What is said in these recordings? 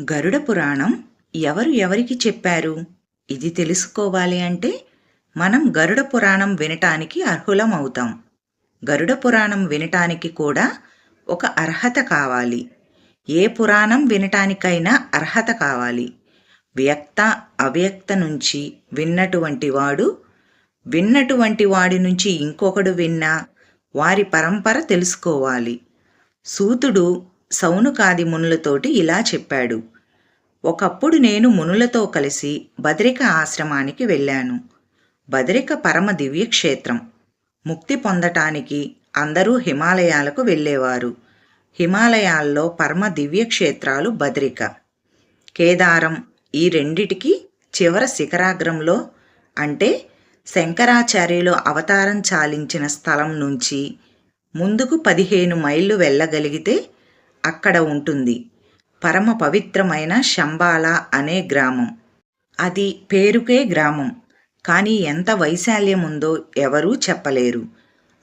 గరుడ పురాణం ఎవరు ఎవరికి చెప్పారు? ఇది తెలుసుకోవాలి అంటే మనం గరుడ పురాణం వినటానికి అర్హులం అవుతాం. గరుడ పురాణం వినటానికి కూడా ఒక అర్హత కావాలి. ఏ పురాణం వినటానికైనా అర్హత కావాలి. వ్యక్త అవ్యక్త నుంచి విన్నటువంటి వాడు విన్నటువంటి వాడి నుంచి ఇంకొకడు విన్నా వారి పరంపర తెలుసుకోవాలి. సూతుడు సౌనుకాది మునులతోటి ఇలా చెప్పాడు. ఒకప్పుడు నేను మునులతో కలిసి బదరిక ఆశ్రమానికి వెళ్ళాను. బదరిక పరమ దివ్యక్షేత్రం. ముక్తి పొందటానికి అందరూ హిమాలయాలకు వెళ్ళేవారు. హిమాలయాల్లో పరమ దివ్యక్షేత్రాలు బదరిక. కేదారం ఈ రెండిటికి చివర శిఖరాగ్రంలో అంటే శంకరాచార్యులు అవతారం చాలించిన స్థలం నుంచి ముందుకు పదిహేను మైళ్ళు వెళ్ళగలిగితే అక్కడ ఉంటుంది. పరమ పవిత్రమైన శంబాల అనే గ్రామం. అది పేరుకే గ్రామం. కానీ ఎంత వైశాల్యం ఉందో ఎవరూ చెప్పలేరు.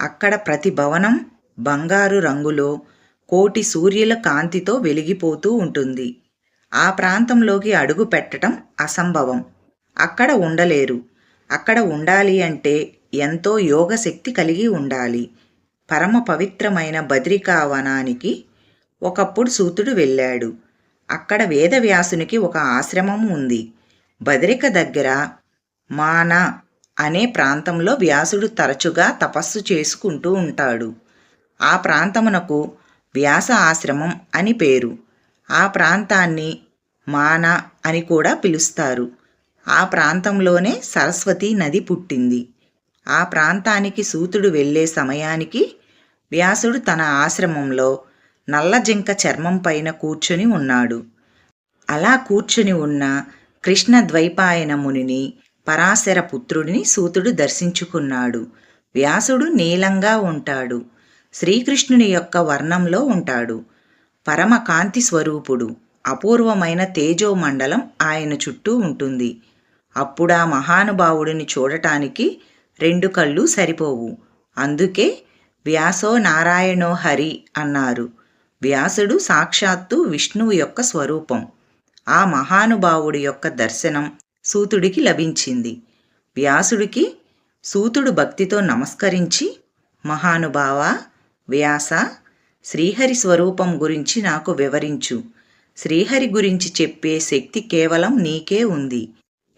అక్కడ ప్రతి భవనం బంగారు రంగులో కోటి సూర్యుల కాంతితో వెలిగిపోతూ ఉంటుంది. ఆ ప్రాంతంలోకి అడుగు పెట్టడం అసంభవం. అక్కడ ఉండలేరు. అక్కడ ఉండాలి అంటే ఎంతో యోగశక్తి కలిగి ఉండాలి. పరమ పవిత్రమైన బద్రికావనానికి ఒకప్పుడు సూతుడు వెళ్ళాడు. అక్కడ వేదవ్యాసునికి ఒక ఆశ్రమం ఉంది. బదరిక దగ్గర మాన అనే ప్రాంతంలో వ్యాసుడు తరచుగా తపస్సు చేసుకుంటూ ఉంటాడు. ఆ ప్రాంతమునకు వ్యాస ఆశ్రమం అని పేరు. ఆ ప్రాంతాన్ని మాన అని కూడా పిలుస్తారు. ఆ ప్రాంతంలోనే సరస్వతి నది పుట్టింది. ఆ ప్రాంతానికి సూతుడు వెళ్ళే సమయానికి వ్యాసుడు తన ఆశ్రమంలో నల్ల జింక చర్మం పైన కూర్చుని ఉన్నాడు. అలా కూర్చుని ఉన్న కృష్ణ ద్వైపాయన మునిని పరాశర పుత్రుడిని సూతుడు దర్శించుకున్నాడు. వ్యాసుడు నీలంగా ఉంటాడు. శ్రీకృష్ణుని యొక్క వర్ణంలో ఉంటాడు. పరమ కాంతి స్వరూపుడు అపూర్వమైన తేజోమండలం ఆయన చుట్టూ ఉంటుంది. అప్పుడా మహానుభావుడిని చూడటానికి రెండు కళ్ళు సరిపోవు. అందుకే వ్యాసో నారాయణో హరి అన్నారు. వ్యాసుడు సాక్షాత్తు విష్ణువు యొక్క స్వరూపం. ఆ మహానుభావుడి యొక్క దర్శనం సూతుడికి లభించింది. వ్యాసుడికి సూతుడు భక్తితో నమస్కరించి మహానుభావ వ్యాస శ్రీహరి స్వరూపం గురించి నాకు వివరించు. శ్రీహరి గురించి చెప్పే శక్తి కేవలం నీకే ఉంది.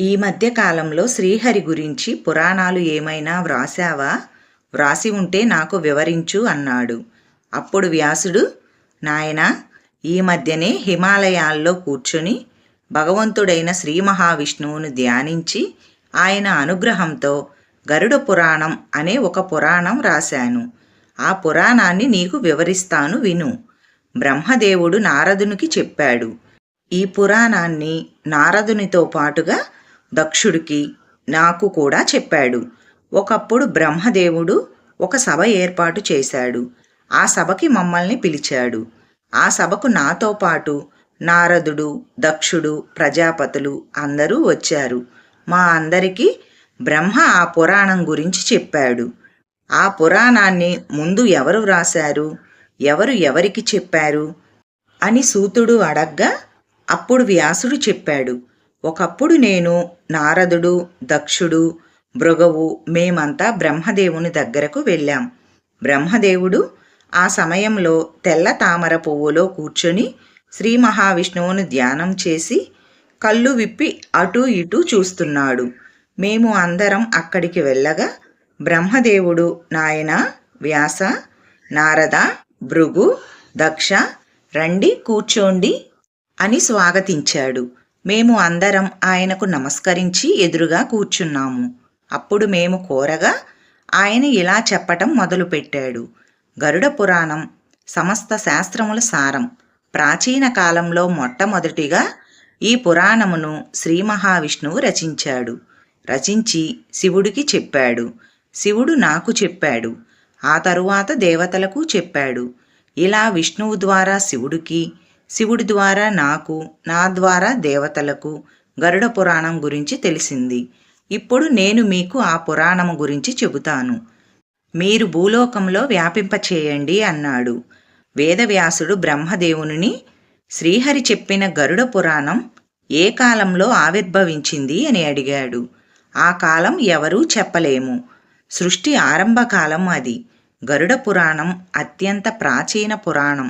ఈ మధ్య కాలంలో శ్రీహరి గురించి పురాణాలు ఏమైనా వ్రాసావా వ్రాసి ఉంటే నాకు వివరించు అన్నాడు. అప్పుడు వ్యాసుడు నాయనా ఈ మధ్యనే హిమాలయాల్లో కూర్చుని భగవంతుడైన శ్రీ మహావిష్ణువును ధ్యానించి ఆయన అనుగ్రహంతో గరుడ పురాణం అనే ఒక పురాణం రాశాను. ఆ పురాణాన్ని నీకు వివరిస్తాను విను. బ్రహ్మదేవుడు నారదునికి చెప్పాడు. ఈ పురాణాన్ని నారదునితో పాటుగా దక్షుడికి నాకు కూడా చెప్పాడు. ఒకప్పుడు బ్రహ్మదేవుడు ఒక సభ ఏర్పాటు చేశాడు. ఆ సభకి మమ్మల్ని పిలిచాడు. ఆ సభకు నాతో పాటు నారదుడు దక్షుడు ప్రజాపతులు అందరూ వచ్చారు. మా అందరికీ బ్రహ్మ ఆ పురాణం గురించి చెప్పాడు. ఆ పురాణాన్ని ముందు ఎవరు వ్రాశారు? ఎవరు ఎవరికి చెప్పారు? అని సూతుడు అడగ్గా అప్పుడు వ్యాసుడు చెప్పాడు. ఒకప్పుడు నేను నారదుడు దక్షుడు భృగవు మేమంతా బ్రహ్మదేవుని దగ్గరకు వెళ్ళాం. బ్రహ్మదేవుడు ఆ సమయంలో తెల్ల తామర పువ్వులో కూర్చొని శ్రీ మహావిష్ణువును ధ్యానం చేసి కళ్ళు విప్పి అటూ ఇటూ చూస్తున్నాడు. మేము అందరం అక్కడికి వెళ్ళగా బ్రహ్మదేవుడు నాయన వ్యాస నారద భృగు దక్ష రండి కూర్చోండి అని స్వాగతించాడు. మేము అందరం ఆయనకు నమస్కరించి ఎదురుగా కూర్చున్నాము. అప్పుడు మేము కోరగా ఆయన ఇలా చెప్పటం మొదలుపెట్టాడు. గరుడ పురాణం సమస్త శాస్త్రముల సారం. ప్రాచీన కాలంలో మొట్టమొదటిగా ఈ పురాణమును శ్రీ మహావిష్ణువు రచించాడు. రచించి శివుడికి చెప్పాడు. శివుడు నాకు చెప్పాడు. ఆ తరువాత దేవతలకు చెప్పాడు. ఇలా విష్ణువు ద్వారా శివుడికి శివుడి ద్వారా నాకు నా ద్వారా దేవతలకు గరుడ పురాణం గురించి తెలిసింది. ఇప్పుడు నేను మీకు ఆ పురాణము గురించి చెబుతాను. మీరు భూలోకంలో వ్యాపింపచేయండి అన్నాడు. వేదవ్యాసుడు బ్రహ్మదేవుని శ్రీహరి చెప్పిన గరుడ పురాణం ఏ కాలంలో ఆవిర్భవించింది అని అడిగాడు. ఆ కాలం ఎవరూ చెప్పలేము. సృష్టి ఆరంభకాలం అది. గరుడ పురాణం అత్యంత ప్రాచీన పురాణం.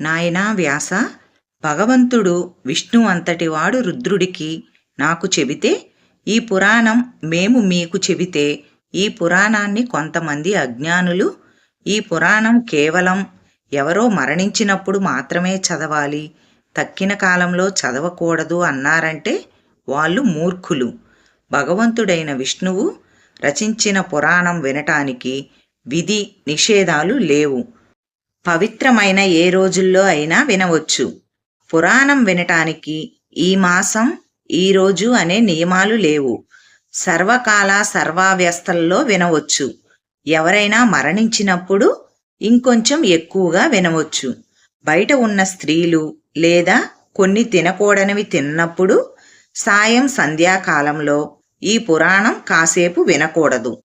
నాయనా వ్యాస భగవంతుడు విష్ణు అంతటివాడు రుద్రుడికి నాకు చెబితే ఈ పురాణం మేము మీకు చెబితే ఈ పురాణాన్ని కొంతమంది అజ్ఞానులు ఈ పురాణం కేవలం ఎవరో మరణించినప్పుడు మాత్రమే చదవాలి తక్కిన కాలంలో చదవకూడదు అన్నారంటే వాళ్ళు మూర్ఖులు. భగవంతుడైన విష్ణువు రచించిన పురాణం వినటానికి విధి నిషేధాలు లేవు. పవిత్రమైన ఏ రోజుల్లో అయినా వినవచ్చు. పురాణం వినటానికి ఈ మాసం ఈ రోజు అనే నియమాలు లేవు. సర్వకాల సర్వావ్యస్తల్లో వినవచ్చు. ఎవరైనా మరణించినప్పుడు ఇంకొంచెం ఎక్కువగా వినవచ్చు. బయట ఉన్న స్త్రీలు లేదా కొన్ని తినకూడనివి తిన్నప్పుడు సాయం సంధ్యాకాలంలో ఈ పురాణం కాసేపు వినకూడదు.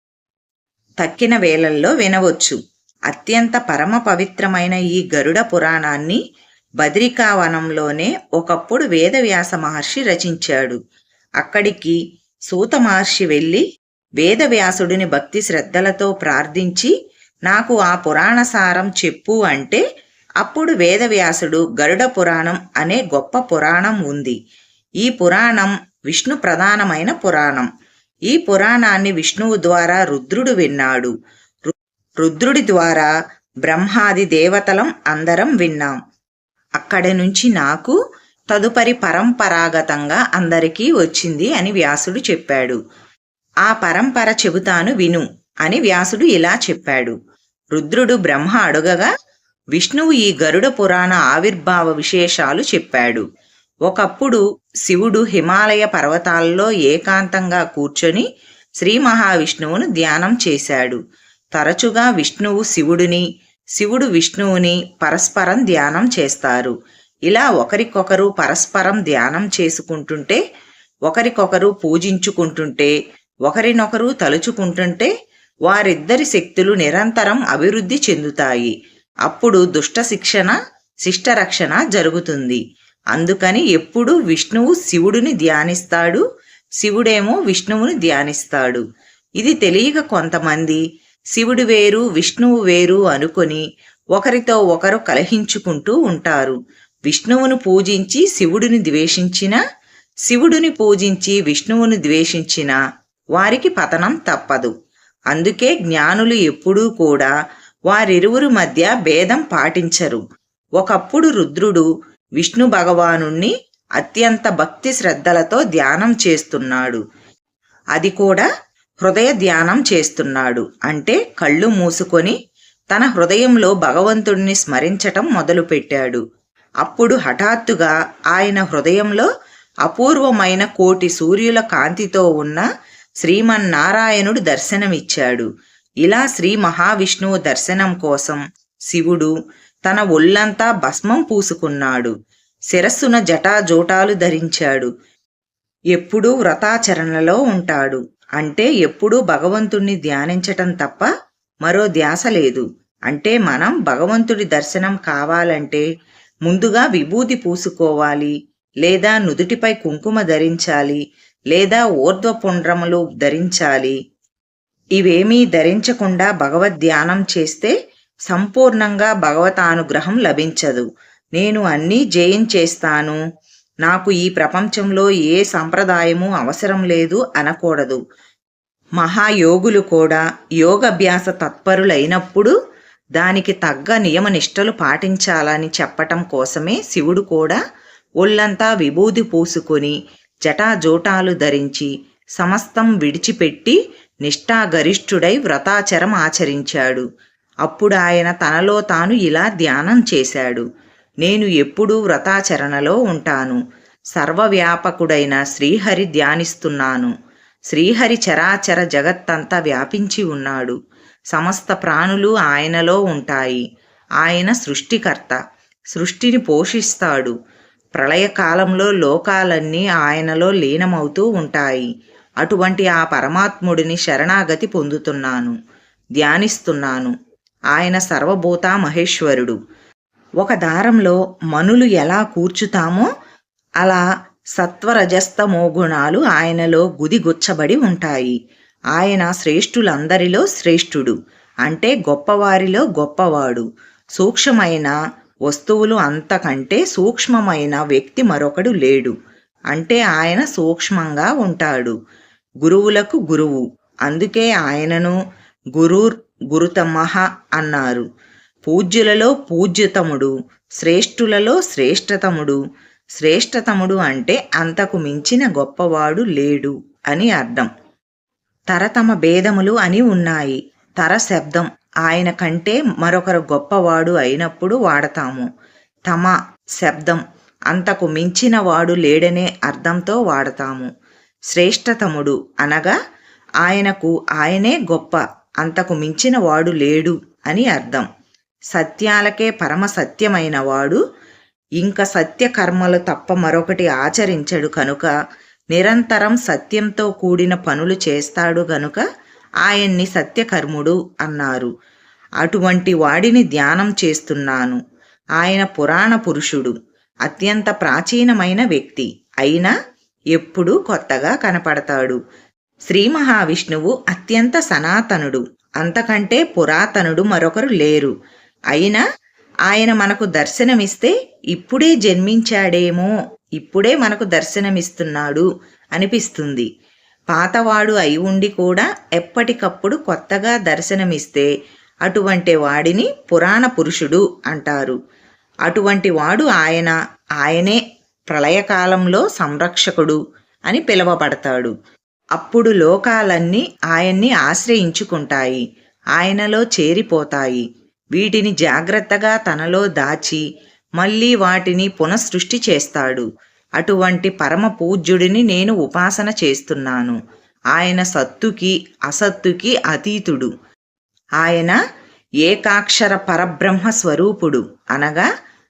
తక్కిన వేళల్లో వినవచ్చు. అత్యంత పరమ పవిత్రమైన ఈ గరుడ పురాణాన్ని బద్రికావనంలోనే ఒకప్పుడు వేదవ్యాస మహర్షి రచించాడు. అక్కడికి సూత మహర్షి వెళ్ళి వేదవ్యాసుడిని భక్తి శ్రద్ధలతో ప్రార్థించి నాకు ఆ పురాణ సారం చెప్పు అంటే అప్పుడు వేదవ్యాసుడు గరుడ పురాణం అనే గొప్ప పురాణం ఉంది. ఈ పురాణం విష్ణు ప్రధానమైన పురాణం. ఈ పురాణాన్ని విష్ణువు ద్వారా రుద్రుడు విన్నాడు. రుద్రుడి ద్వారా బ్రహ్మాది దేవతలం అందరం విన్నాం. అక్కడి నుంచి నాకు తదుపరి పరంపరాగతంగా అందరికీ వచ్చింది అని వ్యాసుడు చెప్పాడు. ఆ పరంపర చెబుతాను విను అని వ్యాసుడు ఇలా చెప్పాడు. రుద్రుడు బ్రహ్మ అడుగగా విష్ణువు ఈ గరుడ పురాణ ఆవిర్భావ విశేషాలు చెప్పాడు. ఒకప్పుడు శివుడు హిమాలయ పర్వతాల్లో ఏకాంతంగా కూర్చొని శ్రీ మహావిష్ణువును ధ్యానం చేశాడు. తరచుగా విష్ణువు శివుడిని శివుడు విష్ణువుని పరస్పరం ధ్యానం చేస్తారు. ఇలా ఒకరికొకరు పరస్పరం ధ్యానం చేసుకుంటుంటే ఒకరికొకరు పూజించుకుంటుంటే ఒకరినొకరు తలుచుకుంటుంటే వారిద్దరి శక్తులు నిరంతరం అభివృద్ధి చెందుతాయి. అప్పుడు దుష్ట శిక్షణ శిష్టరక్షణ జరుగుతుంది. అందుకని ఎప్పుడు విష్ణువు శివుడిని ధ్యానిస్తాడు శివుడేమో విష్ణువుని ధ్యానిస్తాడు. ఇది తెలియక కొంతమంది శివుడు వేరు విష్ణువు వేరు అనుకొని ఒకరితో ఒకరు కలహించుకుంటూ ఉంటారు. విష్ణువును పూజించి శివుడిని ద్వేషించిన శివుడిని పూజించి విష్ణువుని ద్వేషించిన వారికి పతనం తప్పదు. అందుకే జ్ఞానులు ఎప్పుడూ కూడా వారిరువురు మధ్య భేదం పాటించరు. ఒకప్పుడు రుద్రుడు విష్ణు భగవానుణ్ణి అత్యంత భక్తి శ్రద్ధలతో ధ్యానం చేస్తున్నాడు. అది కూడా హృదయ ధ్యానం చేస్తున్నాడు. అంటే కళ్ళు మూసుకొని తన హృదయంలో భగవంతుడిని స్మరించటం మొదలుపెట్టాడు. అప్పుడు హఠాత్తుగా ఆయన హృదయంలో అపూర్వమైన కోటి సూర్యుల కాంతితో ఉన్న శ్రీమన్నారాయణుడు దర్శనమిచ్చాడు. ఇలా శ్రీ మహావిష్ణువు దర్శనం కోసం శివుడు తన ఒళ్ళంతా భస్మం పూసుకున్నాడు. శిరస్సున జటాజోటాలు ధరించాడు. ఎప్పుడూ వ్రతాచరణలో ఉంటాడు. అంటే ఎప్పుడూ భగవంతుణ్ణి ధ్యానించటం తప్ప మరో ధ్యాస లేదు. అంటే మనం భగవంతుడి దర్శనం కావాలంటే ముందుగా విభూతి పూసుకోవాలి లేదా నుదుటిపై కుంకుమ ధరించాలి లేదా ఊర్ధ్వపుండ్రములు ధరించాలి. ఇవేమీ ధరించకుండా భగవద్ ధ్యానం చేస్తే సంపూర్ణంగా భగవతానుగ్రహం లభించదు. నేను అన్నీ జయించేస్తాను. నాకు ఈ ప్రపంచంలో ఏ సంప్రదాయము అవసరం లేదు అనకూడదు. మహాయోగులు కూడా యోగభ్యాస తత్పరులైనప్పుడు దానికి తగ్గ నియమనిష్టలు పాటించాలని చెప్పటం కోసమే శివుడు కూడా ఒళ్ళంతా విభూది పూసుకొని జటాజోటాలు ధరించి సమస్తం విడిచిపెట్టి నిష్ఠాగరిష్ఠుడై వ్రతాచరం ఆచరించాడు. అప్పుడు ఆయన తనలో తాను ఇలా ధ్యానం చేశాడు. నేను ఎప్పుడూ వ్రతాచరణలో ఉంటాను. సర్వవ్యాపకుడైన శ్రీహరి ధ్యానిస్తున్నాను. శ్రీహరి చరాచర జగత్తంతా వ్యాపించి ఉన్నాడు. సమస్త ప్రాణులు ఆయనలో ఉంటాయి. ఆయన సృష్టికర్త. సృష్టిని పోషిస్తాడు. ప్రళయకాలంలో లోకాలన్నీ ఆయనలో లీనమవుతూ ఉంటాయి. అటువంటి ఆ పరమాత్ముడిని శరణాగతి పొందుతున్నాను. ధ్యానిస్తున్నాను. ఆయన సర్వభూత మహేశ్వరుడు. ఒక దారంలో మనులు ఎలా కూర్చుతామో అలా సత్వరజస్తమో గుణాలు ఆయనలో గుదిగుచ్చబడి ఉంటాయి. ఆయన శ్రేష్ఠులందరిలో శ్రేష్ఠుడు అంటే గొప్పవారిలో గొప్పవాడు. సూక్ష్మమైన వస్తువులు అంతకంటే సూక్ష్మమైన వ్యక్తి మరొకడు లేడు అంటే ఆయన సూక్ష్మంగా ఉంటాడు. గురువులకు గురువు అందుకే ఆయనను గురుర్ గురుతమహ అన్నారు. పూజ్యులలో పూజ్యతముడు శ్రేష్ఠులలో శ్రేష్ఠతముడు శ్రేష్ఠతముడు అంటే అంతకు మించిన గొప్పవాడు లేడు అని అర్థం. తరతమ భేదములు అని ఉన్నాయి. తర శబ్దం ఆయన కంటే మరొకరు గొప్పవాడు అయినప్పుడు వాడతాము. తమ శబ్దం అంతకు మించిన వాడు లేడనే అర్థంతో వాడతాము. శ్రేష్ఠతముడు అనగా ఆయనకు ఆయనే గొప్ప అంతకు మించిన వాడు లేడు అని అర్థం. సత్యాలకే పరమ సత్యమైన వాడు ఇంక సత్య కర్మలు తప్ప మరొకటి ఆచరించడు కనుక నిరంతరం సత్యంతో కూడిన పనులు చేస్తాడు గనుక ఆయన్ని సత్యకర్ముడు అన్నారు. అటువంటి వాడిని ధ్యానం చేస్తున్నాను. ఆయన పురాణ పురుషుడు అత్యంత ప్రాచీనమైన వ్యక్తి. అయినా ఎప్పుడూ కొత్తగా కనపడతాడు. శ్రీ మహావిష్ణువు అత్యంత సనాతనుడు. అంతకంటే పురాతనుడు మరొకరు లేరు. అయినా ఆయన మనకు దర్శనమిస్తే ఇప్పుడే జన్మించాడేమో ఇప్పుడే మనకు దర్శనమిస్తున్నాడు అనిపిస్తుంది. పాతవాడు అయి ఉండి కూడా ఎప్పటికప్పుడు కొత్తగా దర్శనమిస్తే అటువంటి వాడిని పురాణ పురుషుడు అంటారు. అటువంటి వాడు ఆయన ఆయనే ప్రళయకాలంలో సంరక్షకుడు అని పిలువబడతాడు. అప్పుడు లోకాలన్నీ ఆయన్ని ఆశ్రయించుకుంటాయి ఆయనలో చేరిపోతాయి. వీటిని జాగ్రత్తగా తనలో దాచి మళ్ళీ వాటిని పునఃసృష్టి చేస్తాడు. అటువంటి పరమ పూజ్యుడిని నేను ఉపాసన చేస్తున్నాను. ఆయన సత్తుకి అసత్తుకి అతీతుడు. ఆయన ఏకాక్షర పరబ్రహ్మ స్వరూపుడు. అనగా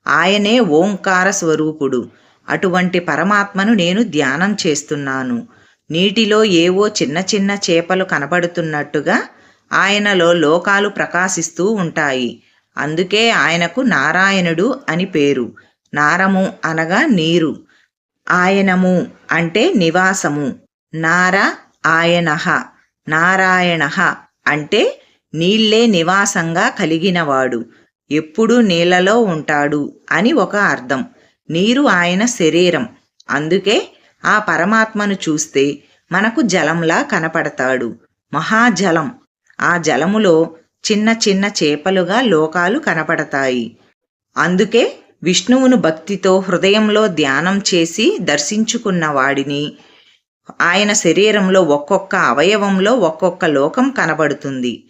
ఆయనే ఓంకార స్వరూపుడు. అటువంటి పరమాత్మను నేను ధ్యానం చేస్తున్నాను. నీటిలో ఏవో చిన్న చిన్న చేపలు కనబడుతున్నట్టుగా ఆయనలో లోకాలు ప్రకాశిస్తూ ఉంటాయి. అందుకే ఆయనకు నారాయణుడు అని పేరు. నారము అనగా నీరు. ఆయనము అంటే నివాసము. నార ఆయనహ నారాయణ అంటే నీళ్ళే నివాసంగా కలిగినవాడు. ఎప్పుడూ నీళ్ళలో ఉంటాడు అని ఒక అర్థం. నీరు ఆయన శరీరం. అందుకే ఆ పరమాత్మను చూస్తే మనకు జలంలా కనపడతాడు. మహాజలం. ఆ జలములో చిన్న చిన్న చేపలుగా లోకాలు కనపడతాయి. అందుకే విష్ణువును భక్తితో హృదయంలో ధ్యానం చేసి దర్శించుకున్న వాడిని. ఆయన శరీరంలో ఒక్కొక్క అవయవంలో ఒక్కొక్క లోకం కనబడుతుంది.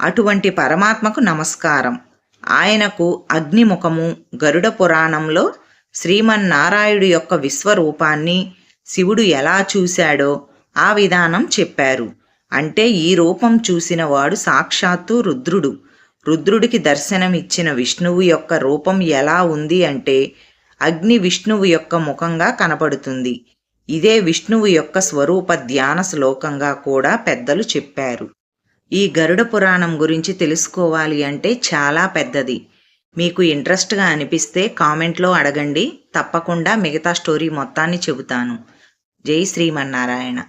అటువంటి పరమాత్మకు నమస్కారం. ఆయనకు అగ్నిముఖము గరుడ పురాణంలో శ్రీమన్నారాయుడు యొక్క విశ్వరూపాన్ని శివుడు ఎలా చూశాడో ఆ విధానం చెప్పారు. అంటే ఈ రూపం చూసిన వాడు సాక్షాత్తు రుద్రుడు. రుద్రుడికి దర్శనమిచ్చిన విష్ణువు యొక్క రూపం ఎలా ఉంది అంటే అగ్ని విష్ణువు యొక్క ముఖంగా కనపడుతుంది. ఇదే విష్ణువు యొక్క స్వరూప ధ్యాన శ్లోకంగా కూడా పెద్దలు చెప్పారు. ఈ గరుడ పురాణం గురించి తెలుసుకోవాలి అంటే చాలా పెద్దది. మీకు ఇంట్రెస్ట్గా అనిపిస్తే కామెంట్లో అడగండి. తప్పకుండా మిగతా స్టోరీ మొత్తాన్ని చెబుతాను. జై శ్రీమన్నారాయణ.